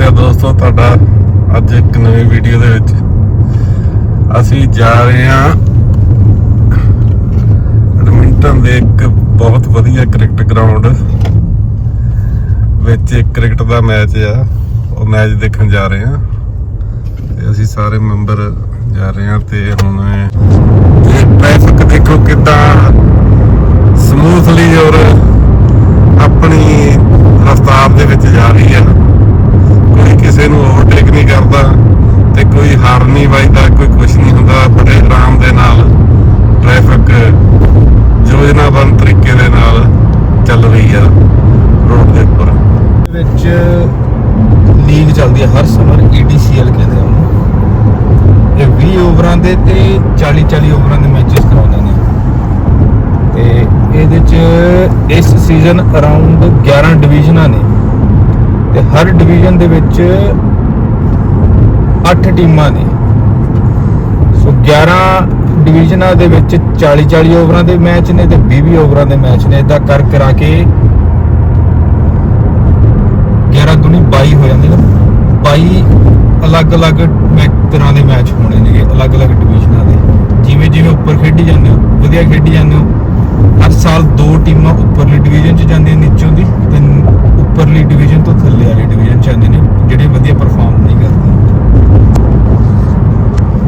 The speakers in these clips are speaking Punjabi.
ਸਵਾਗਤ ਦੋਸਤੋ, ਤੁਹਾਡਾ ਅੱਜ ਇੱਕ ਨਵੀਂ ਵੀਡੀਓ ਦੇ ਵਿੱਚ ਅਸੀਂ ਜਾ ਰਹੇ ਹਾਂ ਐਡਮਿੰਟਨ ਦੇ ਇੱਕ ਬਹੁਤ ਵਧੀਆ ਕ੍ਰਿਕਟ ਗਰਾਊਂਡ ਵਿੱਚ ਇੱਕ ਕ੍ਰਿਕਟ ਦਾ ਮੈਚ ਆ। ਉਹ ਮੈਚ ਦੇਖਣ ਜਾ ਰਹੇ ਹਾਂ ਤੇ ਅਸੀਂ ਸਾਰੇ ਮੈਂਬਰ ਜਾ ਰਹੇ ਹਾਂ ਤੇ ਹੁਣ ਤੇ ਟ੍ਰੈਫਿਕ ਦੇਖੋ ਕਿਦਾਂ ਸਮੂਥਲੀ ਔਰ ਆਪਣੀ ਰਫ਼ਤਾਰ ਦੇ ਵਿੱਚ ਜਾ ਰਹੀ ਹੈ। ਕਿਸੇ ਨੂੰ ਓਵਰਟੇਕ ਨਹੀਂ ਕਰਦਾ ਤੇ ਕੋਈ ਹਾਰਨ ਨਹੀਂ ਵੱਜਦਾ, ਕੋਈ ਕੁਝ ਨਹੀਂ ਹੁੰਦਾ। ਬੜੇ ਆਰਾਮ ਦੇ ਨਾਲ ਟ੍ਰੈਫਿਕ ਯੋਜਨਾਬੰਦ ਤਰੀਕੇ ਦੇ ਨਾਲ ਚੱਲ ਰਹੀ ਆ ਰੋਡ ਦੇ ਉੱਪਰ। ਵਿੱਚ ਲੀਗ ਚੱਲਦੀ ਹੈ ਹਰ ਸਮਰ EDCL ਕਹਿੰਦੇ ਆ ਉਹਨੂੰ। ਇਹ 20 ਓਵਰਾਂ ਦੇ ਤੇ 40 40 ਓਵਰਾਂ ਦੇ ਮੈਚਸ ਕਰਾਉਂਦੇ ਨੇ। ਤੇ ਇਹਦੇ ਚ ਇਸ ਸੀਜ਼ਨ ਅਰਾਊਂਡ 11 ਡਿਵੀਜ਼ਨਾਂ ਨੇ। ਤੇ ਹਰ ਡਿਵੀਜ਼ਨ ਦੇ ਵਿੱਚ 8 ਟੀਮਾਂ ਨੇ। ਸੋ 11 ਡਿਵੀਜ਼ਨਾਂ ਦੇ ਵਿੱਚ 40 40 ਓਵਰਾਂ ਦੇ ਮੈਚ ਨੇ ਤੇ 20 20 ਓਵਰਾਂ ਦੇ ਮੈਚ ਨੇ। ਇਦਾਂ ਕਰ ਕਰਾ ਕੇ 11 ਦੁਨੀ 22 ਹੋ ਜਾਂਦੇ ਨੇ। 22 ਅਲੱਗ-ਅਲੱਗ ਮੈ- ਤਰ੍ਹਾਂ ਦੇ ਮੈਚ ਹੋਣੇ ਨੇਗੇ, ਅਲੱਗ-ਅਲੱਗ ਡਿਵੀਜ਼ਨਾਂ ਦੇ। ਜਿਵੇਂ ਜਿਵੇਂ ਉੱਪਰ ਖੇਡੀ ਜਾਂਦੇ ਹੋ, ਵਧੀਆ ਖੇਡੀ ਜਾਂਦੇ ਹੋ, ਹਰ ਸਾਲ ਦੋ ਟੀਮਾਂ ਉੱਪਰਲੀ ਡਿਵੀਜ਼ਨ 'ਚ ਜਾਂਦੀਆਂ ਨੀਚੋਂ ਦੀ ਤੇ ਉੱਪਰਲੀ ਡਿਵੀਜ਼ਨ ਤੋਂ ਥੱਲੇ ਵਾਲੀ ਡਿਵੀਜ਼ਨ 'ਚ ਜਾਂਦੇ ਨੇ ਜਿਹੜੇ ਵਧੀਆ ਪਰਫਾਰਮ ਨਹੀਂ ਕਰਦੇ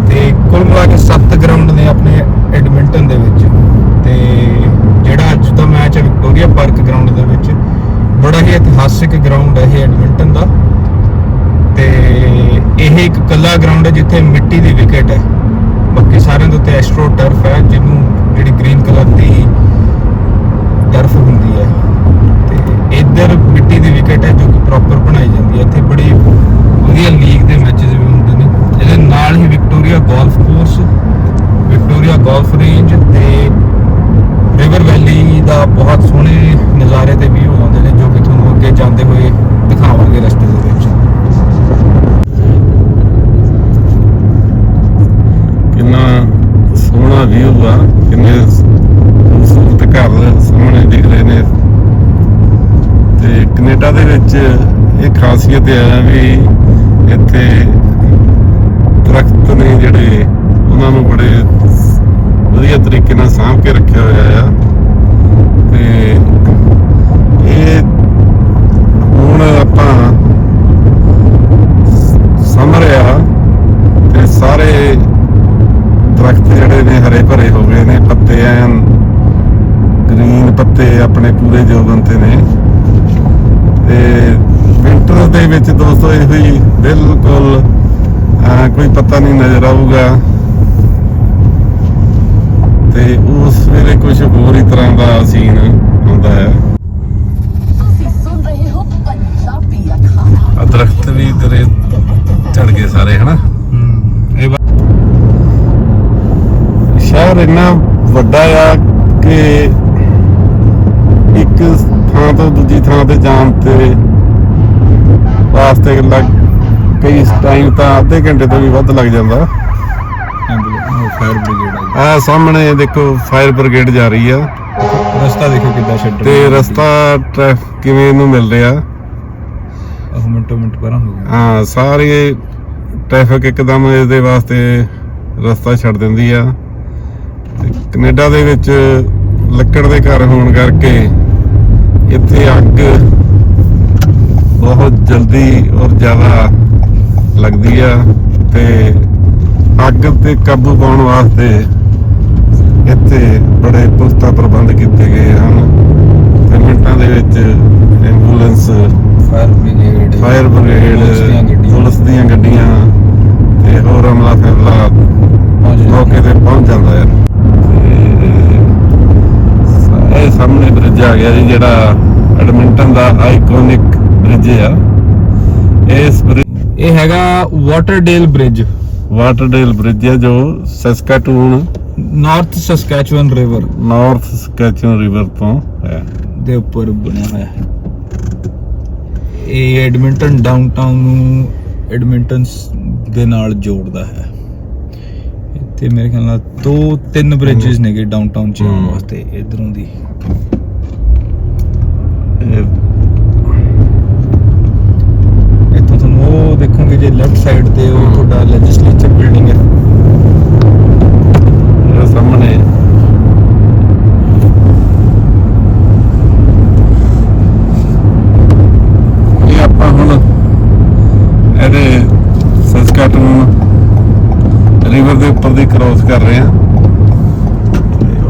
ਤੇ ਕੁੱਲ ਮਿਲਾ ਕੇ 7 ਗਰਾਊਂਡ ਨੇ ਆਪਣੇ ਐਡਮਿੰਟਨ ਦੇ ਵਿੱਚ ਤੇ ਜਿਹੜਾ ਅੱਜ ਦਾ ਮੈਚ ਹੈ ਵਿਕਟੋਰੀਆ ਪਾਰਕ ਗਰਾਊਂਡ ਦੇ ਵਿੱਚ ਬੜਾ ਹੀ ਇਤਿਹਾਸਿਕ ਗਰਾਊਂਡ ਹੈ ਇਹ ਐਡਮਿੰਟਨ ਦਾ ਤੇ ਇਹ ਇੱਕ ਕੱਲਾ ਗਰਾਊਂਡ ਹੈ ਜਿੱਥੇ ਮਿੱਟੀ ਦੀ ਵਿਕਟ ਹੈ। ਬਾਕੀ ਸਾਰਿਆਂ ਦੇ ਉੱਤੇ ਐਸਟ੍ਰੋ ਟਰਫ ਹੈ, ਜਿਹਨੂੰ ਜਿਹੜੀ ਗ੍ਰੀਨ ਕਲਰ ਦੀ ਟਰਫ ਹੁੰਦੀ ਹੈ। ਤੇ ਇੱਧਰ ਮਿੱਟੀ ਦੀ ਵਿਕਟ ਹੈ ਜੋ ਕਿ ਪ੍ਰੋਪਰ ਬਣਾਈ ਜਾਂਦੀ ਹੈ। ਇੱਥੇ ਬੜੀ ਵਧੀਆ ਲੀਗ ਦੇ ਮੈਚਸ ਵੀ ਹੁੰਦੇ ਨੇ। ਇਹਦੇ ਨਾਲ ਹੀ Victoria golf course Victoria golf range ਤੇ ਰਿਵਰ ਵੈਲੀ ਦਾ ਬਹੁਤ ਸੋਹਣੇ ਨਜ਼ਾਰੇ ਤੇ ਵਿਊ ਆਉਂਦੇ ਨੇ ਜੋ ਕਿ ਤੁਹਾਨੂੰ ਅੱਗੇ ਜਾਂਦੇ ਹੋਏ ਦਿਖਾਵਾਂਗੇ ਰਸਤੇ ਦੇ ਵਿੱਚ ਕਿੰਨਾ ਸੋਹਣਾ ਵਿਊ ਆ ਕਿੰਨੇ ਖੂਬਸੂਰਤ ਘਰ ਸਾਹਮਣੇ ਦਿਖ ਰਹੇ ਨੇ ਤੇ ਕੈਨੇਡਾ ਦੇ ਵਿੱਚ ਇਹ ਖਾਸੀਅਤ ਹੈ ਵੀ ਇੱਥੇ ਦਰਖਤ ਨੇ ਜਿਹੜੇ ਉਹਨਾਂ ਨੂੰ ਬੜੇ ਵਧੀਆ ਤਰੀਕੇ ਨਾਲ ਸਾਂਭ ਕੇ ਰੱਖਿਆ ਹੋਇਆ ਆ। ਤੇ ਇਹ ਹੁਣ ਆਪਾਂ ਸਮਰ ਆ ਤੇ ਸਾਰੇ ਦਰਖਤ ਜਿਹੜੇ ਨੇ ਹਰੇ ਭਰੇ ਹੋ ਗਏ ਨੇ, ਪੱਤੇ ਐਨ ਗ੍ਰੀਨ ਪੱਤੇ ਆਪਣੇ ਪੂਰੇ ਜੋਗਨ ਤੇ ਨੇ। ਤੇ ਵਿੰਟਰ ਦੇ ਵਿੱਚ ਦੋਸਤੋ ਇਹੋ ਹੀ ਬਿਲਕੁਲ ਕੋਈ ਪਤਾ ਨਹੀਂ ਨਜ਼ਰ ਆਊਗਾ। ਤੇ ਉਸ ਵੇਲੇ ਕੁਝ ਹੋਰ ਹੀ ਤਰ੍ਹਾਂ ਦਾ ਸੀਨ ਹੁੰਦਾ ਹੈ। ਤੁਸੀਂ ਸੁਣ ਰਹੇ ਹੋ ਪੰਜਾਬੀ ਅਖਾੜਾ ਆ ਦਰਖਤ ਵੀ ਤੇਰੇ ਝੜ ਗਏ ਸਾਰੇ ਹਨਾ? ਇਹ ਸ਼ਹਿਰ ਇੰਨਾ ਵੱਡਾ ਆ ਕਿ ਇੱਕ ਥਾਂ ਤੋਂ ਦੂਜੀ ਥਾਂ ਤੇ ਜਾਣ ਤੇ ਵਾਸਤੇ ਲੱਗ ਕਈ ਟਾਈਮ ਤਾਂ ਅੱਧੇ ਘੰਟੇ ਤੋਂ ਵੀ ਵੱਧ ਲੱਗ ਜਾਂਦਾ। ਫਾਇਰ ਬ੍ਰਿਗੇਡ ਆ ਸਾਹਮਣੇ ਦੇਖੋ ਫਾਇਰ ਬ੍ਰਿਗੇਡ ਜਾ ਰਹੀ ਆ। ਰਸਤਾ ਦੇਖੋ ਕਿੱਦਾਂ ਛੱਡ ਤੇ ਰਸਤਾ ਟ੍ਰੈਫ ਕਿਵੇਂ ਇਹਨੂੰ ਮਿਲ ਰਿਹਾ। ਆਹ ਮਿੰਟੋ ਮਿੰਟ ਪਰਾਂ ਹੋ ਗਿਆ। ਹਾਂ ਸਾਰੇ ਟ੍ਰੈਫਿਕ ਇੱਕਦਮ ਇਹਦੇ ਵਾਸਤੇ ਰਸਤਾ ਛੱਡ ਦਿੰਦੀ ਆ। ਤੇ ਕੈਨੇਡਾ ਦੇ ਵਿੱਚ ਲੱਕੜ ਦੇ ਘਰ ਹੋਣ ਕਰਕੇ ਇੱਥੇ ਅੱਗ ਬਹੁਤ ਜਲਦੀ ਔਰ ਜ਼ਿਆਦਾ ਲੱਗਦੀ ਆ ਤੇ ਅੱਗ ਤੇ ਕਾਬੂ ਪਾਉਣ ਵਾਸਤੇ ਇੱਥੇ ਬੜੇ ਪੁਖਤਾ ਪ੍ਰਬੰਧ ਕੀਤੇ ਗਏ ਹਨ ਤੇ ਮਿੰਟਾਂ ਦੇ ਵਿੱਚ ambulance fire brigade fire brigade police ਦੀਆਂ ਗੱਡੀਆਂ। ਤੇ ਹੋਰ ਅਮਲਾ ਫਿਰਲਾ। ਮੌਕੇ ਤੇ ਪਹੁੰਚ ਜਾਂਦਾ ਹੈ ਇਹ ਸਾਹਮਣੇ ਬ੍ਰਿਜ ਆ ਗਿਆ ਜੀ ਜਿਹੜਾ ਐਡਮਿੰਟਨ ਦਾ ਆਈਕੋਨਿਕ ਬ੍ਰਿਜ ਆ। ਇਸ ਇਹ ਹੈਗਾ ਵਾਟਰਡੇਲ ਬ੍ਰਿਜ ਵਾਟਰਡੇਲ ਬ੍ਰਿਜ ਹੈ ਜੋ Saskatoon North Saskatchewan river North Saskatchewan river ਤੋਂ ਹੈ। ਦੇ ਉੱਪਰ ਬਣਿਆ ਹੋਇਆ ਹੈ। ਇਹ ਐਡਮਿੰਟਨ ਡਾਊਨਟਾਊਨ ਨੂੰ ਐਡਮਿੰਟਨ ਦੇ ਨਾਲ ਜੋੜਦਾ ਹੈ। ਇੱਥੇ ਮੇਰੇ ਖਿਆਲ ਨਾਲ ਦੋ ਤਿੰਨ ਬ੍ਰਿਜਸ ਨੇਗੇ ਡਾਊਨਟਾਊਨ ਚ ਆਉਣ। ਵਾਸਤੇ ਇਧਰੋਂ ਦੀ। ਜਾਓਗੇ ਜੇ ਲੈਫਟ ਸਾਈਡ ਤੇ ਉਹ ਤੁਹਾਡਾ ਲੈਜਿਸਲੇਚਰ ਬਿਲਡਿੰਗ ਹੈ। ਸਾਹਮਣੇ। ਇਹ ਆਪਾਂ ਹੁਣ ਇਹਦੇ ਸਸਕਾਟਨ ਰਿਵਰ ਦੇ ਉੱਪਰ ਦੀ ਕ੍ਰਾਸ ਕਰ ਰਹੇ ਹਾਂ।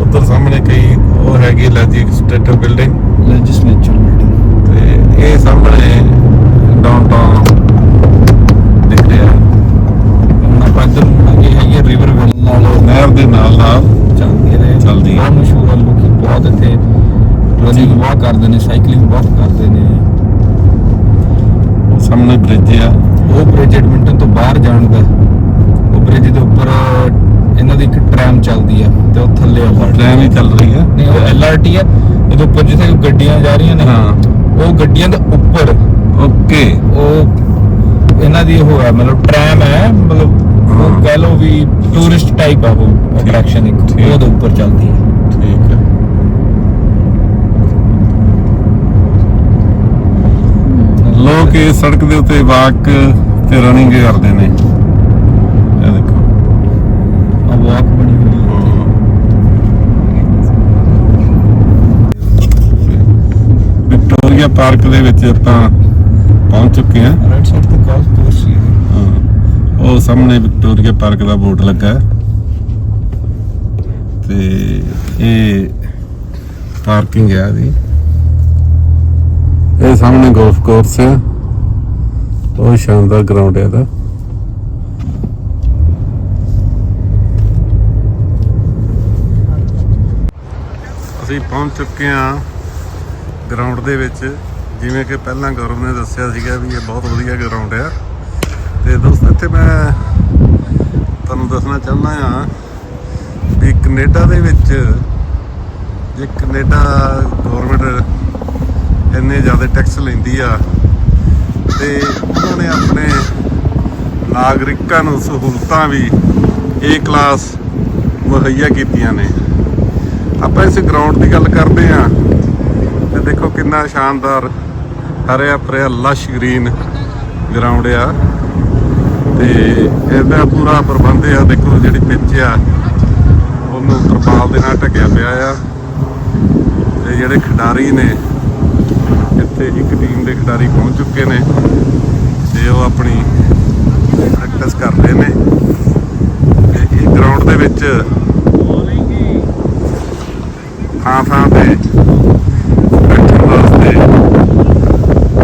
ਉਧਰ ਸਾਹਮਣੇ ਕਈ ਉਹ ਹੈਗੀ ਲੈਜਿਸਲੇਟਰ ਬਿਲਡਿੰਗ ਲੈਜਿਸਲੇਚਰ ਬਿਲਡਿੰਗ ਤੇ ਇਹ ਸਾਹਮਣੇ ਚੱਲਦੀ ਆ ਤੇ ਉਹ ਥੱਲੇ ਆ ਟ੍ਰੇਨ ਹੀ ਚੱਲ ਰਹੀ ਹੈ ਨਹੀਂ ਉਹ ਐਲਆਰਟੀ ਆ ਇਹਦੇ ਉੱਪਰ ਜਿੱਥੇ ਗੱਡੀਆਂ ਜਾ ਰਹੀਆਂ ਨੇ ਹਾਂ। ਉਹ ਗੱਡੀਆਂ ਦੇ ਉੱਪਰ। ਓਕੇ। ਉਹ ਇਹਨਾਂ ਦੀ ਉਹ ਹੈ ਮਤਲਬ ਟ੍ਰੈਮ ਹੈ ਮਤਲਬ ਹਾਂ। ਉਹ ਕਹਿ ਲਓ ਵੀ ਟੂਰਿਸਟ ਟਾਈਪ ਆ ਉਹ ਅਟਰੈਕਸ਼ਨ ਇੱਕ। ਉਹਦੇ ਉੱਪਰ ਚੱਲਦੀ ਹੈ ਠੀਕ ਹੈ ਲੋਕ ਇਸ ਸੜਕ ਦੇ ਉੱਤੇ ਵਾਕ ਤੇ ਰਨਿੰਗ ਕਰਦੇ ਨੇ ਇਹ ਦੇਖੋ ਆ ਵਾਕ ਬਣੀ ਹੋਈ ਹੈ ਵਿਕਟੋਰੀਆ ਪਾਰਕ ਦੇ ਵਿੱਚ ਆਪਾਂ ਪਹੁੰਚ ਚੁੱਕੇ ਹਾਂ। ਰਾਈਟ ਸਾਈਡ ਤੇ ਕਾਸ ਕੋਰਸ ਹੀ। ਉਹ ਸਾਹਮਣੇ ਵਿਕਟੋਰੀਆ ਪਾਰਕ ਦਾ ਬੋਰਡ ਲੱਗਾ। ਤੇ ਇਹ ਪਾਰਕਿੰਗ ਹੈ ਦੀ ਇਹ ਸਾਹਮਣੇ ਗੋਲਫ ਕੋਰਸ ਹੈ। ਬਹੁਤ ਸ਼ਾਨਦਾਰ ਗਰਾਊਂਡ ਹੈ ਇਹਦਾ। ਅਸੀਂ ਪਹੁੰਚ ਚੁੱਕੇ ਹਾਂ ਗਰਾਊਂਡ ਦੇ ਵਿੱਚ, ਜਿਵੇਂ ਕਿ ਪਹਿਲਾਂ ਗੌਰਵ ਨੇ ਦੱਸਿਆ ਸੀਗਾ ਵੀ ਇਹ ਬਹੁਤ ਵਧੀਆ ਗਰਾਊਂਡ ਆ। ਤੇ ਦੋਸਤੋ, ਇੱਥੇ ਮੈਂ ਤੁਹਾਨੂੰ ਦੱਸਣਾ ਚਾਹੁੰਦਾ ਹਾਂ ਵੀ ਕੈਨੇਡਾ ਦੇ ਵਿੱਚ ਜੇ ਕੈਨੇਡਾ ਗਵਰਨਮੈਂਟ ਇੰਨੇ ਜ਼ਿਆਦਾ ਟੈਕਸ ਲੈਂਦੀ ਆ, ਤੇ ਉਹਨਾਂ ਨੇ ਆਪਣੇ ਨਾਗਰਿਕਾਂ ਨੂੰ ਸਹੂਲਤਾਂ ਵੀ ਏ ਕਲਾਸ ਮੁਹੱਈਆ ਕੀਤੀਆਂ ਨੇ। ਆਪਾਂ ਇਸ ਗਰਾਊਂਡ ਦੀ ਗੱਲ ਕਰਦੇ ਹਾਂ। ਦੇਖੋ ਕਿੰਨਾ ਸ਼ਾਨਦਾਰ ਹਰਿਆ ਭਰਿਆ ਲਸ਼ ਗ੍ਰੀਨ ਗਰਾਊਂਡ ਆ। ਤੇ ਇਹਦਾ ਪੂਰਾ ਪ੍ਰਬੰਧ ਆ ਦੇਖੋ ਜਿਹੜੀ ਪਿੱਚ ਆ ਉਹਨੂੰ ਤਰਪਾਲ ਦੇ ਨਾਲ ਢੱਕਿਆ ਪਿਆ ਆ। ਤੇ ਜਿਹੜੇ ਖਿਡਾਰੀ ਨੇ ਇੱਥੇ ਇੱਕ ਟੀਮ ਦੇ ਖਿਡਾਰੀ ਪਹੁੰਚ ਚੁੱਕੇ ਨੇ ਤੇ ਉਹ ਆਪਣੀ ਪ੍ਰੈਕਟਿਸ ਕਰ ਰਹੇ ਨੇ। ਤੇ ਇਹ ਗਰਾਊਂਡ ਦੇ ਵਿੱਚ ਥਾਂ ਥਾਂ ਤੇ ਬੈਠਣ ਵਾਸਤੇ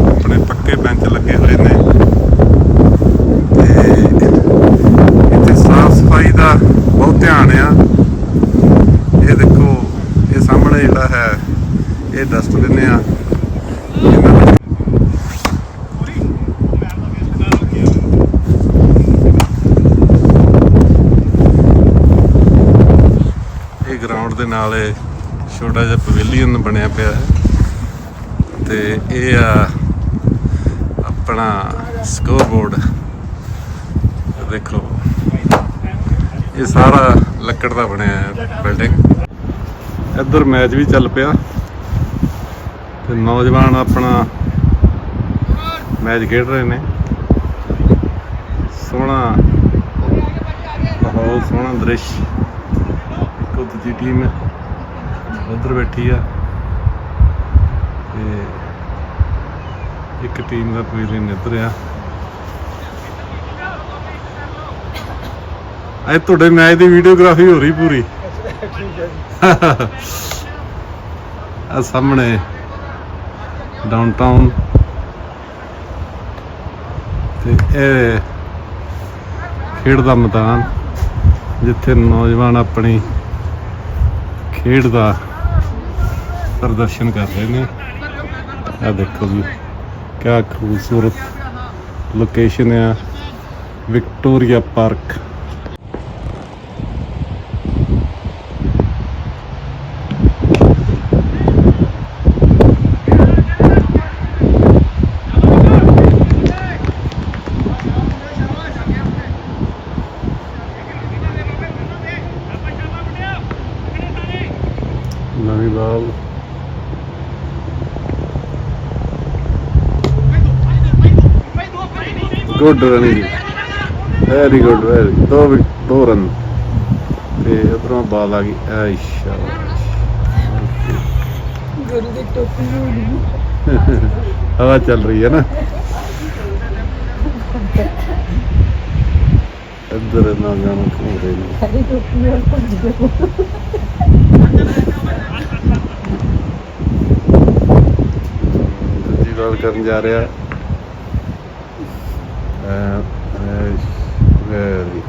ਆਪਣੇ ਪੱਕੇ ਬੈਂਚ ਲੱਗੇ ਹੋਏ ਨੇ ਤੇ ਇੱਥੇ ਸਾਫ਼ ਸਫ਼ਾਈ ਦਾ ਬਹੁਤ ਧਿਆਨ ਆ ਇਹ ਦੇਖੋ ਇਹ ਸਾਹਮਣੇ ਜਿਹੜਾ ਹੈ ਇਹ ਡਸਟਬਿਨ ਆ ਇਹਨਾਂ ਵਿੱਚ ਇਹ ਗਰਾਊਂਡ ਦੇ ਨਾਲੇ ਛੋਟਾ ਜਿਹਾ ਪਵੇਲੀਅਨ ਬਣਿਆ ਪਿਆ ਹੈ। ਤੇ ਇਹ ਆ ਆਪਣਾ ਸਕੋਰ ਬੋਰਡ ਦੇਖੋ, ਇਹ ਸਾਰਾ ਲੱਕੜ ਦਾ ਬਣਿਆ ਹੈ ਬਿਲਡਿੰਗ। ਇੱਧਰ ਮੈਚ ਵੀ ਚੱਲ ਪਿਆ। ਤੇ ਨੌਜਵਾਨ ਆਪਣਾ ਮੈਚ ਖੇਡ ਰਹੇ ਨੇ। ਸੋਹਣਾ ਬਹੁਤ ਸੋਹਣਾ ਦ੍ਰਿਸ਼। ਇੱਕ ਦੂਜੀ ਟੀਮ ਉਧਰ ਬੈਠੀ ਆ। ਤੇ ਇੱਕ ਟੀਮ ਦਾ ਪਵੇਲੀਅਨ ਇੱਧਰ ਆ। ਅੱਜ ਤੁਹਾਡੇ ਮੈਚ ਦੀ ਵੀਡੀਓਗ੍ਰਾਫੀ ਹੋ ਰਹੀ ਪੂਰੀ। ਆ ਸਾਹਮਣੇ ਡਾਊਨਟਾਊਨ ਤੇ ਇਹ ਖੇਡ ਦਾ ਮੈਦਾਨ, ਜਿੱਥੇ ਨੌਜਵਾਨ ਆਪਣੀ ਖੇਡ ਦਾ ਪ੍ਰਦਰਸ਼ਨ ਕਰ ਰਹੇ ਨੇ। ਆ ਦੇਖੋ ਜੀ, ਕਿਆ ਖੂਬਸੂਰਤ ਲੋਕੇਸ਼ਨ ਆ Victoria park Shri Ram good running very good very ਦੋ ਵੀ ਦੋ ਰਨ ਤੇ ਉਧਰੋਂ ਬਾਲ ਆ ਗਈ। ਆਈ ਸ਼ਾਬਾਸ਼। ਗੁਰੂ ਦੀ ਟੋਪੀ ਨੂੰ ਹਵਾ ਚੱਲ ਰਹੀ ਹੈ ਨਾ। ਇੱਧਰ ਨਾ ਜਾਣਾ ਘੁੰਮ ਰਹੇ ਨੇ। ਸਾਡੀ ਟੋਪੀ ਨਾਲ ਭੱਜ ਕਰਨ ਜਾ ਰਿਹਾ ਐਸ਼ ਵੈਰੀ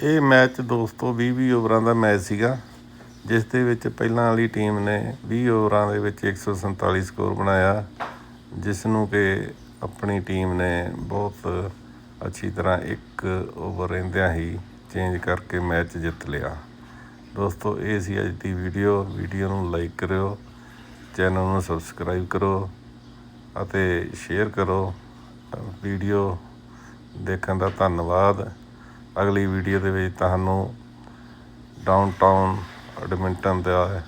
ਇਹ ਮੈਚ ਦੋਸਤੋ 20-20 ਓਵਰਾਂ ਦਾ ਮੈਚ ਸੀਗਾ, ਜਿਸ ਦੇ ਵਿੱਚ ਪਹਿਲਾਂ ਵਾਲੀ ਟੀਮ ਨੇ 20 ਓਵਰਾਂ ਦੇ ਵਿੱਚ 147 ਸਕੋਰ ਬਣਾਇਆ, ਜਿਸ ਨੂੰ ਕਿ ਆਪਣੀ ਟੀਮ ਨੇ ਬਹੁਤ ਅੱਛੀ ਤਰ੍ਹਾਂ ਇੱਕ ਓਵਰ ਰਹਿੰਦਿਆਂ ਹੀ ਚੇਂਜ ਕਰਕੇ ਮੈਚ ਜਿੱਤ ਲਿਆ। ਦੋਸਤੋ, ਇਹ ਸੀ ਅੱਜ ਦੀ ਵੀਡੀਓ ਵੀਡੀਓ ਨੂੰ ਲਾਈਕ ਕਰਿਓ ਚੈਨਲ ਨੂੰ ਸਬਸਕ੍ਰਾਈਬ ਕਰੋ ਅਤੇ ਸ਼ੇਅਰ ਕਰੋ। ਵੀਡੀਓ ਦੇਖਣ ਦਾ ਧੰਨਵਾਦ। ਅਗਲੀ ਵੀਡੀਓ ਦੇ ਵਿੱਚ ਤੁਹਾਨੂੰ ਡਾਊਨਟਾਊਨ ਐਡਮਿੰਟਨ ਦਾ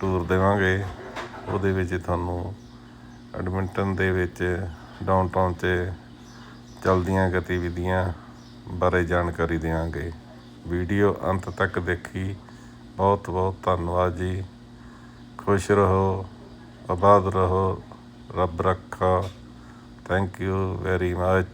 ਟੂਰ ਦੇਵਾਂਗੇ। ਉਹਦੇ ਵਿੱਚ ਤੁਹਾਨੂੰ ਐਡਮਿੰਟਨ ਦੇ ਵਿੱਚ ਡਾਊਨਟਾਊਨ 'ਚ ਚੱਲਦੀਆਂ ਗਤੀਵਿਧੀਆਂ ਬਾਰੇ ਜਾਣਕਾਰੀ ਦੇਵਾਂਗੇ ਵੀਡੀਓ ਅੰਤ ਤੱਕ ਦੇਖੀ। ਬਹੁਤ ਬਹੁਤ ਧੰਨਵਾਦ ਜੀ। ਖੁਸ਼ ਰਹੋ, ਆਬਾਦ ਰਹੋ, ਰੱਬ ਰੱਖਾ। Thank you very much